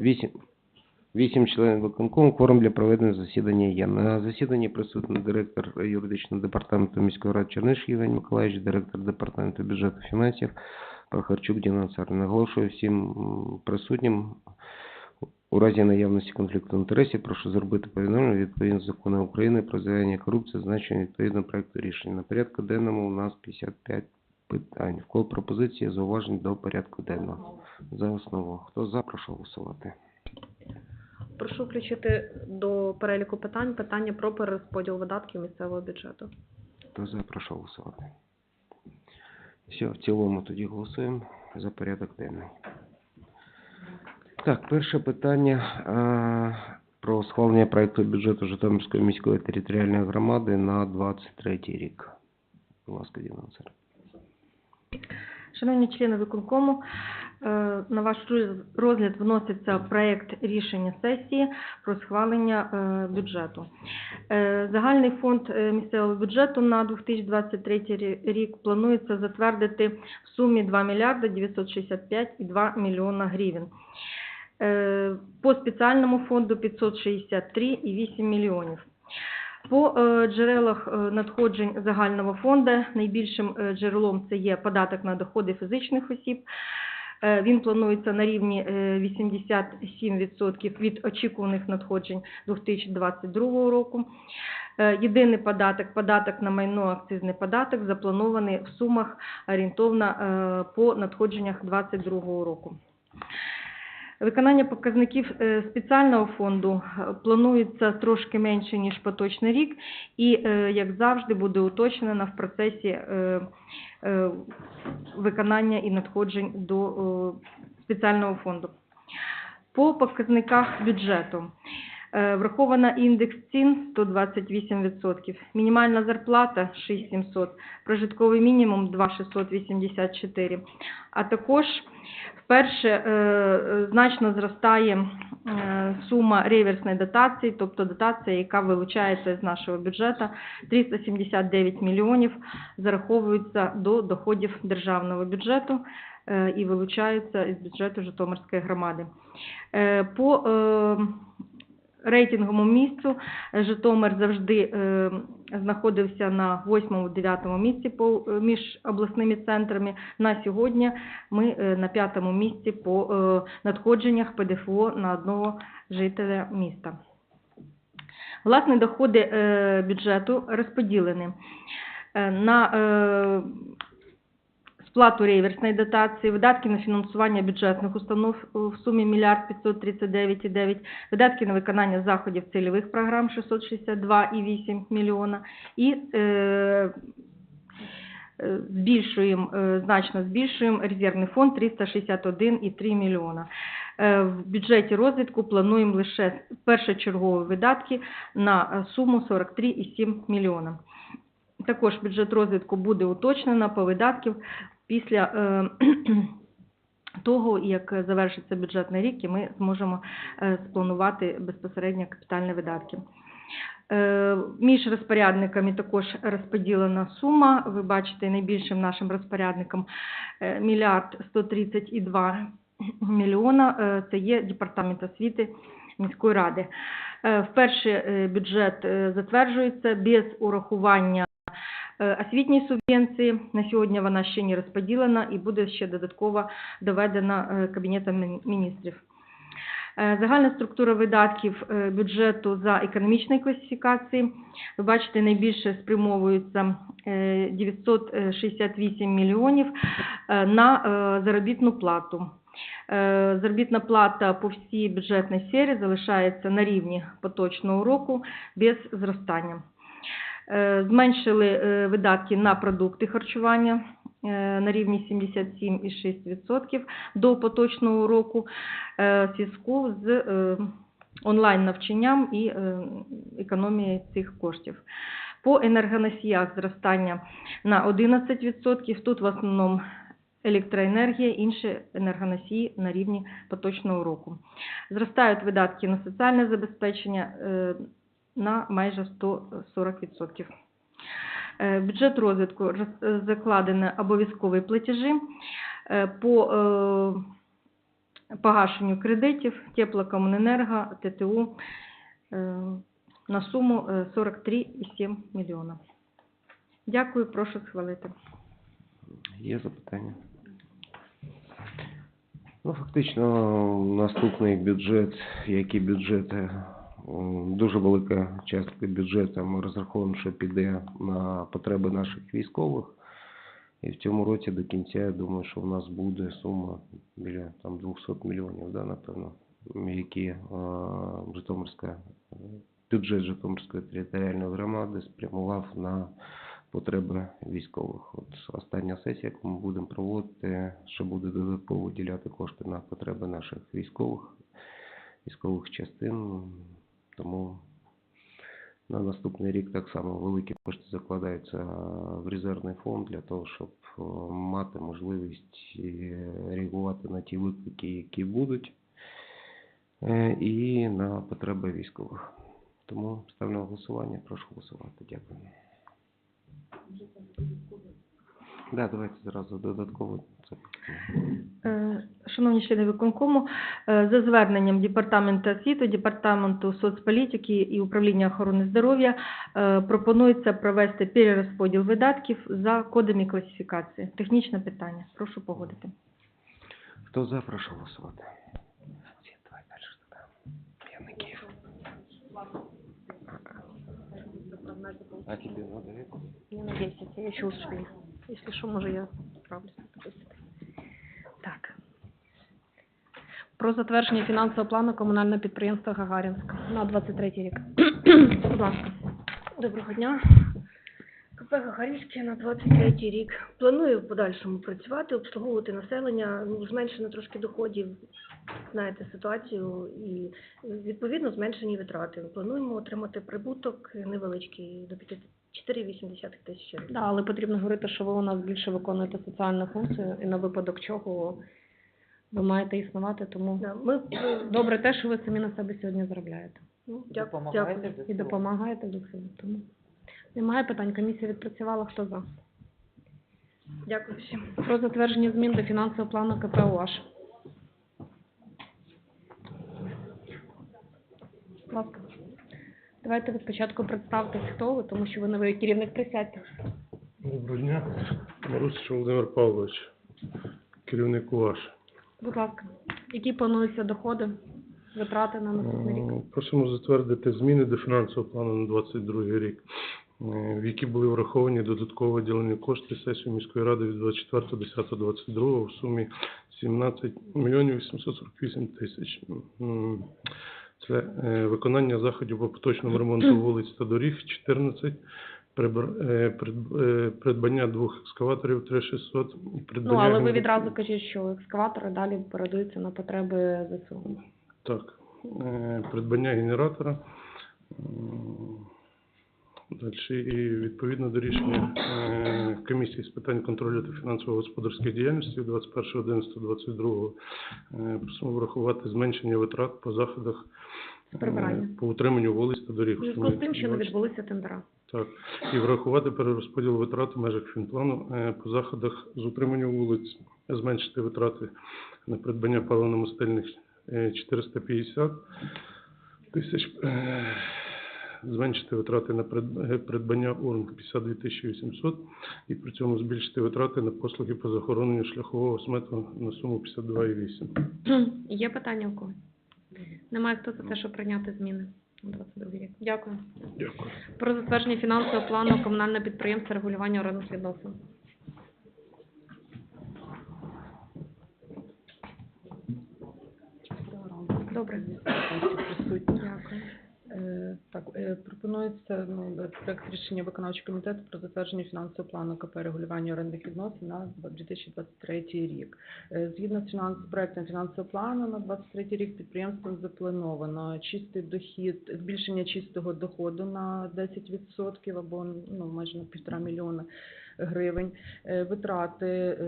Вісім. Вісім членів виконкому, кворум для проведення засідання є. На засіданні присутній директор юридичного департаменту міської ради Черниш Євгеній Миколаївич, директор департаменту бюджету фінансів Прохарчук Діна Царна. Наголошую всім присутнім у разі наявності конфлікту інтересів прошу зробити повідомлення відповідно закону України про завдання корупції, значення відповідно проекту рішення. На порядку денному у нас 55 питань. В кого пропозиції зауважень до порядку денного. За основу. Хто за, прошу голосувати. Прошу включити до переліку питань питання про перерозподіл видатків місцевого бюджету. Хто за, прошу голосувати. Все, в цілому тоді голосуємо за порядок денний. Так, перше питання а, про схвалення проекту бюджету Житомирської міської територіальної громади на 23 рік. Будь ласка, Діна Цар. Шановні члени виконкому, е, на ваш розгляд вноситься проект рішення сесії про схвалення е, бюджету. Е, Загальний фонд місцевого бюджету на 2023 рік планується затвердити в сумі 2 мільярда 965,2 мільйона гривень. По спеціальному фонду 563,8 мільйонів. По е, джерелах е, надходжень загального фонду найбільшим е, джерелом це є податок на доходи фізичних осіб. Він планується на рівні е, 87% від очікуваних надходжень 2022 року. Єдиний податок, податок на майно, акцизний податок, запланований в сумах орієнтовно по надходженнях 2022 року. Виконання показників е, спеціального фонду е, планується трошки менше, ніж поточний рік, і, е, як завжди, буде уточнено в процесі виконання і надходжень до спеціального фонду. По показниках бюджету. Враховано індекс цін 128%, мінімальна зарплата 6700, прожитковий мінімум 2684, а також Вперше е, значно зростає е, сума реверсної дотації, тобто дотація, яка вилучається з нашого бюджету, 379 мільйонів зараховується до доходів державного бюджету е, і вилучаються із бюджету Житомирської громади. По рейтинговому місцю Житомир завжди е, знаходився на 8-9 місці е, між обласними центрами. На сьогодні ми е, на п'ятому місці по надходженнях ПДФО на одного жителя міста. Власне, доходи бюджету розподілені на сплату реверсної дотації, видатки на фінансування бюджетних установ в сумі 1 мільярд 539,9, видатки на виконання заходів цільових програм 662,8 мільйона і е, е, збільшуємо, е, значно збільшуємо резервний фонд 361,3 мільйона. Е, В бюджеті розвитку плануємо лише першочергові видатки на суму 43,7 мільйона. Також бюджет розвитку буде уточнено по видатків після е, того, як завершиться бюджетний рік, і ми зможемо е, спланувати безпосередньо капітальні видатки. Е, Між розпорядниками також розподілена сума. Ви бачите, найбільшим нашим розпорядником мільярд 130,2 мільйона. Це є департамент освіти міської ради. Вперше бюджет затверджується без урахування е, освітньої субвенції. На сьогодні вона ще не розподілена і буде ще додатково доведена е, Кабінетом міністрів. Е, Загальна структура видатків бюджету за економічної класифікації. Ви бачите, найбільше спрямовується е, 968 мільйонів на заробітну плату. Заробітна плата по всій бюджетній сфері залишається на рівні поточного року без зростання. Е, Зменшили е, видатки на продукти харчування е, на рівні 77,6% до поточного року зв'язку з е, онлайн-навчанням і економією цих коштів. По енергоносіях зростання на 11%. Тут в основному електроенергія, інші енергоносії на рівні поточного року. Зростають видатки на соціальне забезпечення на майже 140%. Е, Бюджет розвитку роз- е, закладено обов'язкові платежі. Е, По погашенню кредитів теплокомуненерго, ТТУ на суму е, 43,7 мільйона. Дякую, прошу схвалити. Є запитання? Ну, фактично, наступний бюджет, як і бюджети, дуже велика частка бюджету, ми розраховуємо, що піде на потреби наших військових. І в цьому році до кінця, я думаю, що в нас буде сума біля там 200 мільйонів, да, напевно, які е, Житомирська, бюджет Житомирської територіальної громади спрямував на потреби військових. От остання сесія, яку ми будемо проводити, ще буде додатково виділяти кошти на потреби наших військових, військових частин. Тому на наступний рік так само великі кошти закладаються в резервний фонд для того, щоб е, мати можливість е, реагувати на ті виклики, які будуть, е, і на потреби військових. Тому ставлю на голосування, прошу голосувати. Дякую. Да, давайте зразу додатково. Е, Шановні члени виконкому, е, за зверненням Департаменту освіти, Департаменту соцполітики і управління охорони здоров'я е, пропонується провести перерозподіл видатків за кодами класифікації. Технічне питання. Прошу погодити. Хто за, прошу голосувати. А тебе надо веку? Не на 10, я еще успею. Если что, может, я справлюсь. быстро. Так. Про затвердження фінансового плану комунального підприємства Гагарінська на 23 рік. Будь ласка. Доброго дня. КП Гагарівське на 23 рік. Планую в подальшому працювати, обслуговувати населення. Ну, зменшено трошки доходів, знаєте ситуацію, і відповідно зменшені витрати. Плануємо отримати прибуток невеличкий до 5 4,8 тисяч. Да, але потрібно говорити, що ви у нас більше виконуєте соціальну функцію і на випадок чого ви маєте існувати, тому Да, Ми добре те, що ви самі на себе сьогодні заробляєте. ну, дякую. дякую. І допомагаєте ЗСУ. Тому немає питань. Комісія відпрацювала. Хто за? Дякую всім. Про затвердження змін до фінансового плану КП УАШ. Будь ласка. Давайте ви спочатку представтесь, хто ви, тому що ви новий керівник присядьте. Доброго дня. Марусич Володимир Павлович, керівник УАШ. Будь ласка. Які плануються доходи, витрати на наступний рік? Е, Просимо затвердити зміни до фінансового плану на 22 рік, е, в які були враховані додатково виділені кошти сесії міської ради від 24.10.22 в сумі 17 мільйонів 848 тисяч. Це е, виконання заходів по поточному ремонту вулиць та доріг 14, е, е, придбання двох екскаваторів 3600, і Ну, придбання але ви відразу кажіть, що екскаватори далі передаються на потреби ЗСУ. Так, е, придбання генератора. Далі і відповідно до рішення комісії з питань контролю та фінансово-господарської діяльності 21.11.22 е, просимо врахувати зменшення витрат по заходах Прибирання. по утриманню вулиць та доріг. У зв'язку з тим, що не відбулися тендера. Так, і врахувати перерозподіл витрат в межах фінплану е, по заходах з утримання вулиць, зменшити витрати на придбання паливно-мастильних е, 450 тисяч, е, зменшити витрати на прид- е, придбання урн 52 тисячі 800 і при цьому збільшити витрати на послуги по захороненню шляхового смету на суму 52,8. Є питання у когось? Немає хто за те, щоб прийняти зміни на 22 рік. Дякую. Дякую. Про затвердження фінансового плану комунального підприємства регулювання орендних відносин. Добре. Дякую. Е, Так, е, пропонується ну, е, проект рішення виконавчого комітету про затвердження фінансового плану КП регулювання орендних відносин на 2023 рік. Згідно з фінанс... проектом фінансового плану на 2023 рік підприємством заплановано чистий дохід, збільшення чистого доходу на 10% або ну, майже на півтора мільйона гривень. Витрати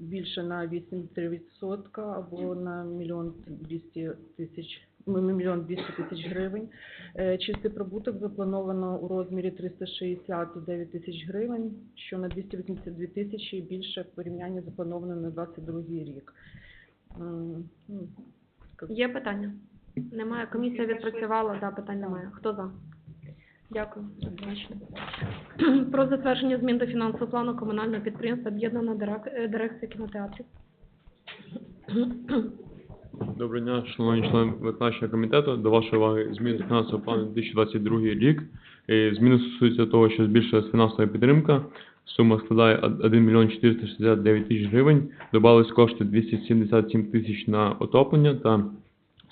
більше на 8,3% або на мільйон 200 тисяч мільйон 200 тисяч гривень. Е, Чистий прибуток заплановано у розмірі 369 тисяч гривень, що на 282 тисячі більше в порівнянні заплановано на 22 рік. Ну, Є питання? Немає. Комісія відпрацювала, да, питань немає. Хто за? Дякую. Однозначно. Про затвердження змін до фінансового плану комунального підприємства Об'єднана Дирек- дирекція кінотеатрів. Доброго дня, шановні члени виконавчого комітету. До вашої уваги зміни до фінансового плану 2022 рік. Зміни стосуються того, що збільшилась фінансова підтримка. Сума складає 1 мільйон 469 тисяч гривень. Добавились кошти 277 тисяч на отоплення та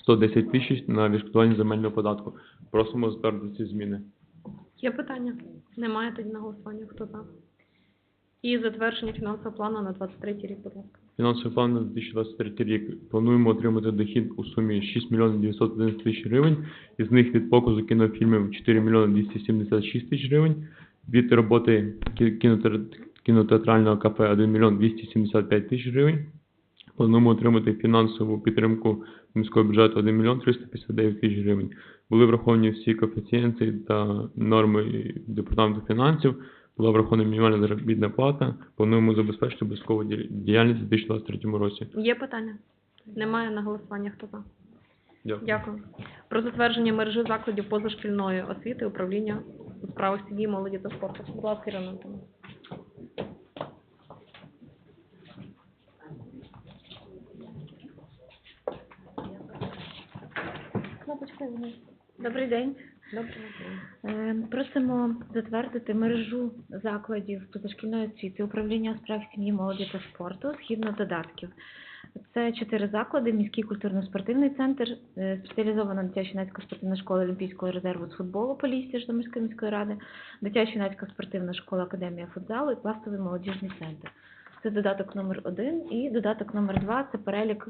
110 тисяч на відшкодування земельного податку. Просимо затвердити ці зміни. Є питання? Немає тоді на голосування. Хто за? І затвердження фінансового плану на 23 рік, будь ласка. Фінансовий план на 2023 рік. Плануємо отримати дохід у сумі 6 мільйонів 911 тисяч гривень. Із них від показу кінофільмів 4 мільйони 276 тисяч гривень. Від роботи кінотеатрального кафе 1 мільйон 275 тисяч гривень. Плануємо отримати фінансову підтримку міського бюджету 1 мільйон 359 тисяч гривень. Були враховані всі коефіцієнти та норми департаменту фінансів. Була врахована мінімальна заробітна плата. Плануємо забезпечити обов'язкову діяльність у 2023 році. Є питання? Немає на голосування. Хто за? Дякую. Дякую. Про затвердження мережі закладів позашкільної освіти управління у справах сім'ї, молоді та спорту. Будь ласка, Ірина Антонівна. Добрий день. Е, Просимо затвердити мережу закладів позашкільної освіти управління у справах сім'ї, молоді та спорту згідно додатків. Це чотири заклади: міський культурно-спортивний центр, е, спеціалізована дитяча юнацька спортивна школа Олімпійського резерву з футболу Полісся Житомирської міської ради, дитяча юнацька спортивна школа Академія футзалу і пластовий молодіжний центр. Це додаток номер один і додаток номер два це перелік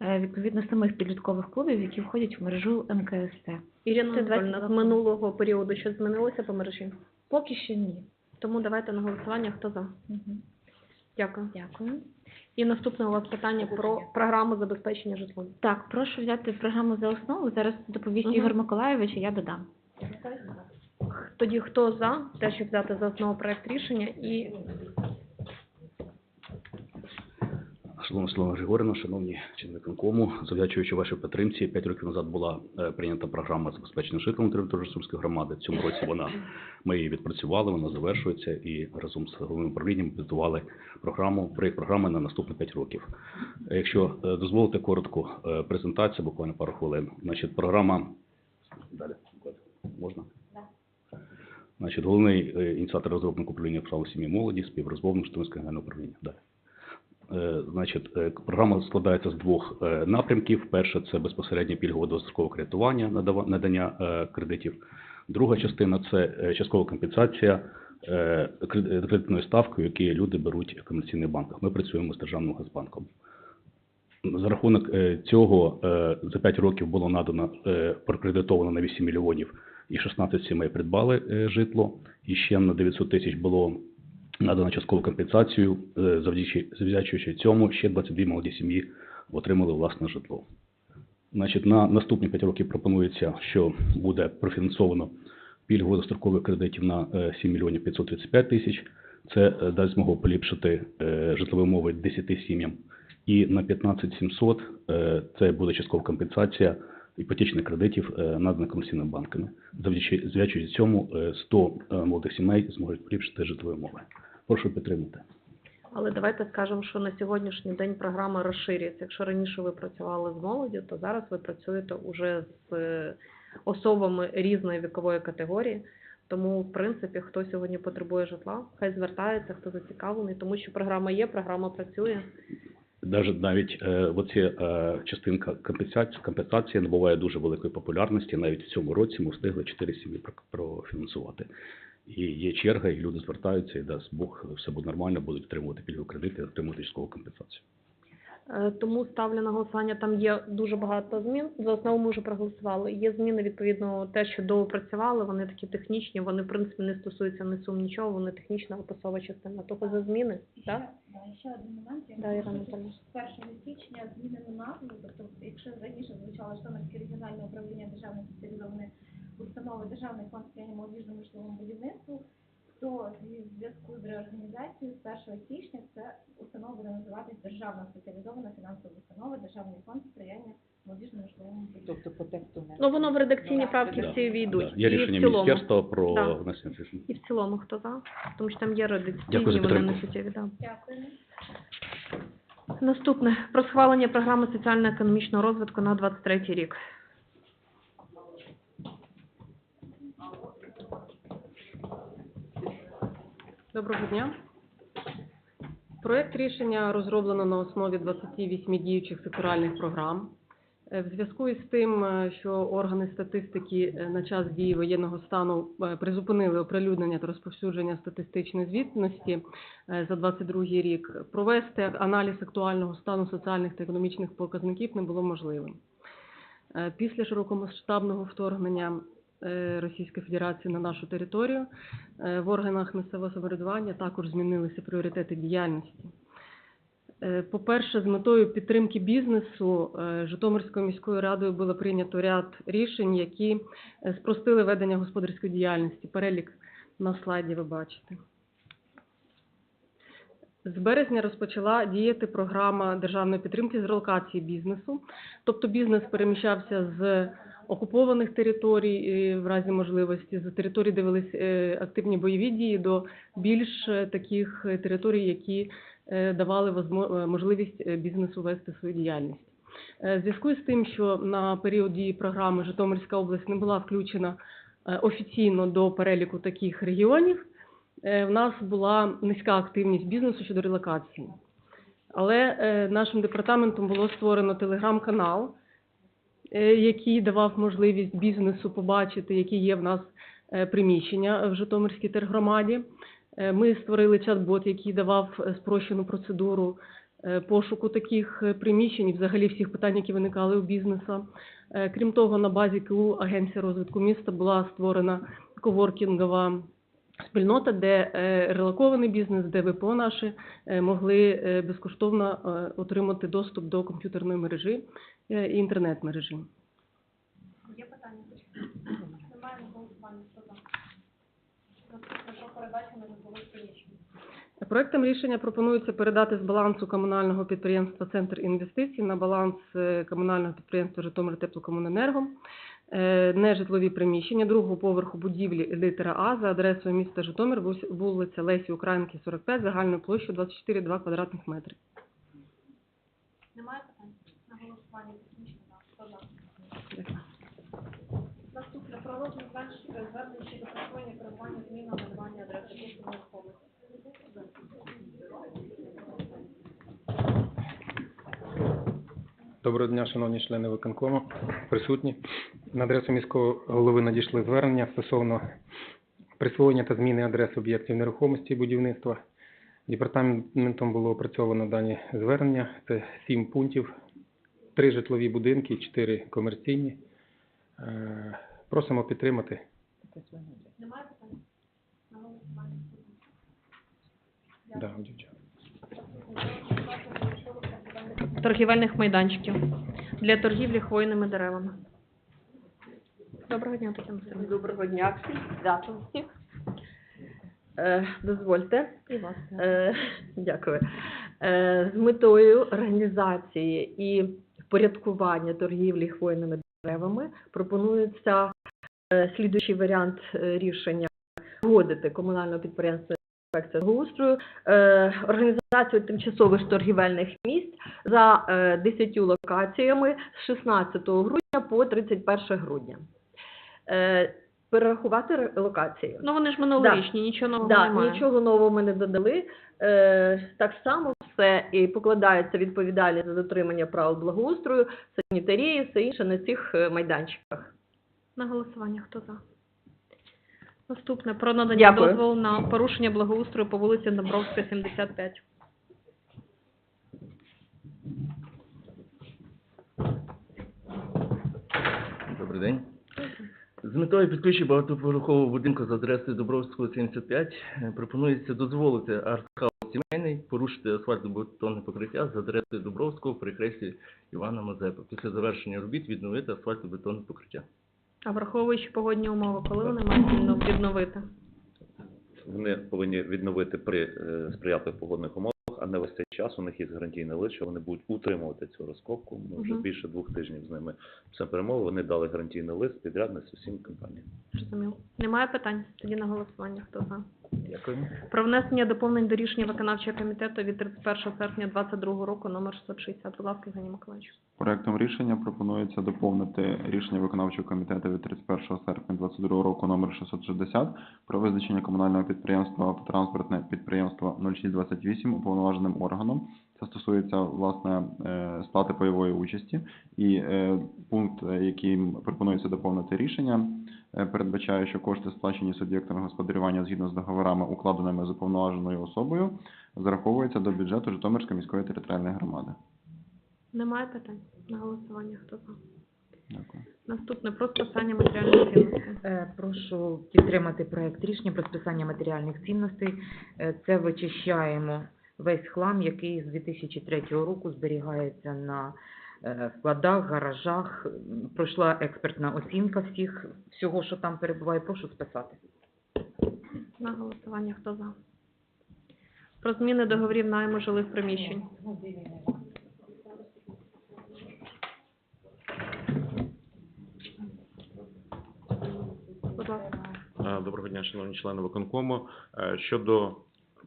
е, відповідно самих підліткових клубів, які входять в мережу МКСТ. Ірина Це 20 Анатольовна, з минулого періоду щось змінилося по мережі? Поки що ні. Тому давайте на голосування. Хто за? Мгм. Дякую. Дякую. І наступне у вас питання про програму забезпечення житлом. Так, прошу взяти програму за основу. Зараз доповість Мгм. Ігор Миколайович, а я додам. Тоді хто за те, щоб взяти за основу проект рішення і Шановна Слава Григорівна, шановні члени виконкому, завдячуючи вашій підтримці, п'ять років назад була е, прийнята програма забезпечення житлом території Сумської громади. В цьому році вона ми її відпрацювали, вона завершується і разом з головним управлінням підготували програму, проєкт програми на наступні п'ять років. Якщо е, дозволите коротку е, презентацію, буквально пару хвилин. Значить, програма далі можна? Значить, головний ініціатор розробник управління прав сім'ї молоді, співрозмовник Житомирського генерального управління. Далі. Е, Значить, е, програма складається з двох е, напрямків. Перше це безпосередньо пільгове дострокове кредитування, надання кредитів. Друга частина це часткова компенсація кредитною ставкою, які люди беруть в комерційних банках. Ми працюємо з державним Газбанком. За рахунок цього за 5 років було надано прокредитовано на 8 мільйонів і 16 сімей придбали житло. І ще на 900 тисяч було надано часткову компенсацію. Е, Завдячуючи цьому, ще 22 молоді сім'ї отримали власне житло. Значить, на наступні 5 років пропонується, що буде профінансовано пільгово дострокових кредитів на е, 7 мільйонів 535 тисяч. Це е, дасть змогу поліпшити е, житлові умови 10 сім'ям. І на 15 700 е, це буде часткова компенсація іпотечних кредитів, е, наданих комерційними банками. Завдячуючи цьому, е, 100 е, молодих сімей зможуть поліпшити житлові умови. Прошу підтримати. але давайте скажемо, що на сьогоднішній день програма розширюється. Якщо раніше ви працювали з молоддю, то зараз ви працюєте уже з е, особами різної вікової категорії. Тому, в принципі, хто сьогодні потребує житла, хай звертається, хто зацікавлений, тому що програма є, програма працює. Даже навіть е, оці е, частинка компенсації, компенсації набуває дуже великої популярності. Навіть в цьому році ми встигли 4 сім'ї про- профінансувати. І є черга, і люди звертаються, і дасть Бог, все буде нормально, будуть отримувати пільгові кредити, отримувати військову компенсацію. Е, Тому ставлю на голосування. Там є дуже багато змін. За основу ми вже проголосували. Є зміни відповідно те, що доопрацювали. Вони такі технічні. Вони в принципі не стосуються не сум нічого. Вони технічна описова частина. Того за зміни, так? Да, ще один момент. Я Да, з 1 січня змінено назву, тобто, якщо раніше звучало Житомирське регіональне управління державної спеціалізованої установи Державний фонд сприяння молодіжному житловому будівництву, то в зв'язку з реорганізацією з 1 січня це установа буде називатись Державна спеціалізована фінансова установа, Державний фонд сприяння молодіжному житловому будівництву. Тобто по тексту не. Ну, воно в редакційні правки Да, всі війдуть. да. Є І в рішення цілому. міністерства про Да. внесення змін. І в цілому хто за? Тому що там є редакційні, Дякую за вони підтримку. не суттєві. Да. Дякую. Наступне про схвалення програми соціально-економічного розвитку на 23 рік. Доброго дня. Проект рішення розроблено на основі 28 діючих секторальних програм. Е, В зв'язку із тим, е, що органи статистики е, на час дії воєнного стану призупинили оприлюднення та розповсюдження статистичної звітності за 22 рік, провести аналіз актуального стану соціальних та економічних показників не було можливим. Після широкомасштабного вторгнення Російської Федерації на нашу територію е, в органах місцевого самоврядування також змінилися пріоритети діяльності. Е, По-перше, з метою підтримки бізнесу е, Житомирською міською радою було прийнято ряд рішень, які е, спростили ведення господарської діяльності. Перелік на слайді ви бачите. З березня розпочала діяти програма державної підтримки з релокації бізнесу. Тобто бізнес переміщався з окупованих територій е, в разі можливості, з територій, де велись е, активні бойові дії, до більш е, таких е, територій, які давали можливість бізнесу вести свою діяльність. Зв'язку з тим, що на період дії програми Житомирська область не була включена офіційно до переліку таких регіонів, в нас була низька активність бізнесу щодо релокації. Але нашим департаментом було створено телеграм-канал, який давав можливість бізнесу побачити, які є в нас е, приміщення в Житомирській тергромаді. Е, Ми створили чат-бот, який давав е, спрощену процедуру е, пошуку таких е, приміщень взагалі всіх питань, які виникали у бізнесу. Е, Крім того, на базі КУ Агенція розвитку міста була створена коворкінгова спільнота, де е, релокований бізнес, де ВПО наші е, могли е, безкоштовно е, отримати доступ до комп'ютерної мережі е, і інтернет-мережі. Є питання? Голосування. Приміщень. Проектом рішення пропонується передати з балансу комунального підприємства Центр інвестицій на баланс е, комунального підприємства Житомир Теплокомуненерго е, нежитлові приміщення другого поверху будівлі літера А за адресою міста Житомир, вулиця Лесі Українки, 45, загальною площею 24,2 квадратних метри. Немає питань? На голосування технічно за. Хто за? Наступне про розгляд звернень звернень щодо присвоєння керування зміни надавання адреси нерухомості. Доброго дня, шановні члени виконкому, присутні. На адресу міського голови надійшли звернення стосовно присвоєння та зміни адрес об'єктів нерухомості і будівництва. Департаментом було опрацьовано дані звернення. Це сім пунктів, три житлові будинки, чотири комерційні. Е, Просимо підтримати. Немає питань? Да, торгівельних майданчиків для торгівлі хвойними деревами. Доброго дня, Тетяна Васильівна. Доброго дня всім, свято всіх. Е, дозвольте. І вас. Е, дякую. Е, з метою організації і впорядкування торгівлі хвойними деревами пропонується е, слідуючий варіант е, рішення погодити комунального підприємства інспекція благоустрою е, організацію тимчасових торгівельних місць за е, 10 локаціями з 16 грудня по 31 грудня. Перерахувати локації. Ну вони ж минулорічні, нічого нового Да, немає. нічого нового ми не додали. Так само все і покладається відповідальність за дотримання правил благоустрою, санітарії, все інше на цих е, майданчиках. На голосування хто за? Наступне про надання Дякую. дозволу на порушення благоустрою по вулиці Добровська, 75. Добрий день. З метою підключення багатоповерхового будинку за адресою Добровського 75 е, пропонується дозволити артхаус сімейний порушити асфальтобетонне покриття за адресою Добровського в перехресті Івана Мазепи. Після завершення робіт відновити асфальтобетонне покриття. А враховуючи погодні умови, коли вони мають відновити? вони повинні відновити при е, сприятливих погодних умовах, а не весь цей час у них є гарантійний лист, що вони будуть утримувати цю розкопку. Ми вже Мгм. більше двох тижнів з ними все перемови. Вони дали гарантійний лист підрядниці всім компаніям. Зрозуміло. Немає питань? Тоді на голосування. Хто за? Дякую. Про внесення доповнень до рішення виконавчого комітету від 31 серпня 2022 року номер 660. Будь ласка, Євгеній Миколаївич. Проектом рішення пропонується доповнити рішення виконавчого комітету від 31 серпня 2022 року номер 660 про визначення комунального підприємства автотранспортне підприємство 0628 уповноваженим органом. Це стосується власне е, сплати пайової участі. І е, пункт, е, яким пропонується доповнити рішення, передбачає, що кошти, сплачені суб'єктами господарювання згідно з договорами, укладеними з уповноваженою особою, зараховуються до бюджету Житомирської міської територіальної громади. Немає питань? На голосування. Хто за? Дякую. Наступне про списання матеріальних цінностей. Е, Прошу підтримати проект рішення про списання матеріальних цінностей. Е, Це вичищаємо весь хлам, який з 2003 року зберігається на е, складах, гаражах. Пройшла експертна оцінка всіх, всього, що там перебуває. Прошу списати. На голосування. Хто за? Про зміни договорів найму жилих приміщень. Е, Доброго дня, шановні члени виконкому. Е, Щодо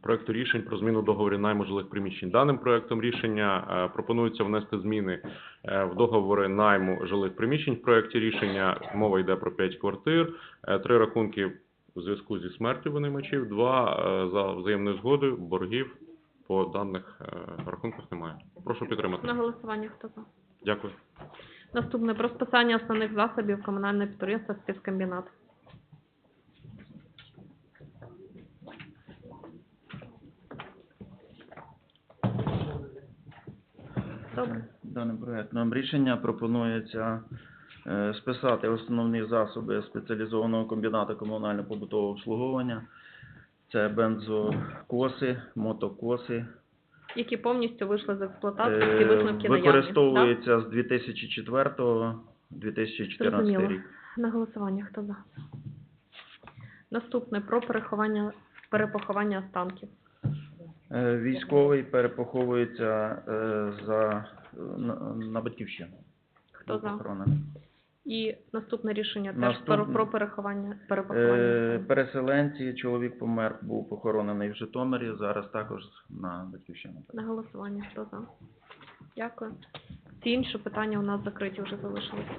проекту рішень про зміну договорів найму жилих приміщень. Даним проектом рішення е, пропонується внести зміни е, в договори найму жилих приміщень в проекті рішення. Мова йде про 5 квартир, е, три рахунки у зв'язку зі смертю винаймачів, два е, за взаємною згодою, боргів по даних е, рахунках немає. Прошу підтримати. На голосування. Хто за? Дякую. Наступне про списання основних засобів комунального підприємства спецкомбінат. Добре. Даним проектом рішення пропонується е, списати основні засоби спеціалізованого комбінату комунально-побутового обслуговування. Це бензокоси, мотокоси. Які повністю вийшли з експлуатації, Е, які висновки наявні. Використовуються з 2004 2014 Зрозуміло. рік. На голосування. Хто за? Наступне про переховання, перепоховання останків. Е, Військовий перепоховується е, за на, на батьківщину. Хто за? Охорона. І наступне рішення теж Наступне. про, про переховання, перепоховання. Е. Переселенці, чоловік помер, був похоронений в Житомирі, зараз також на батьківщину. На голосування. Хто за? Дякую. Всі інші питання у нас закриті вже залишилися.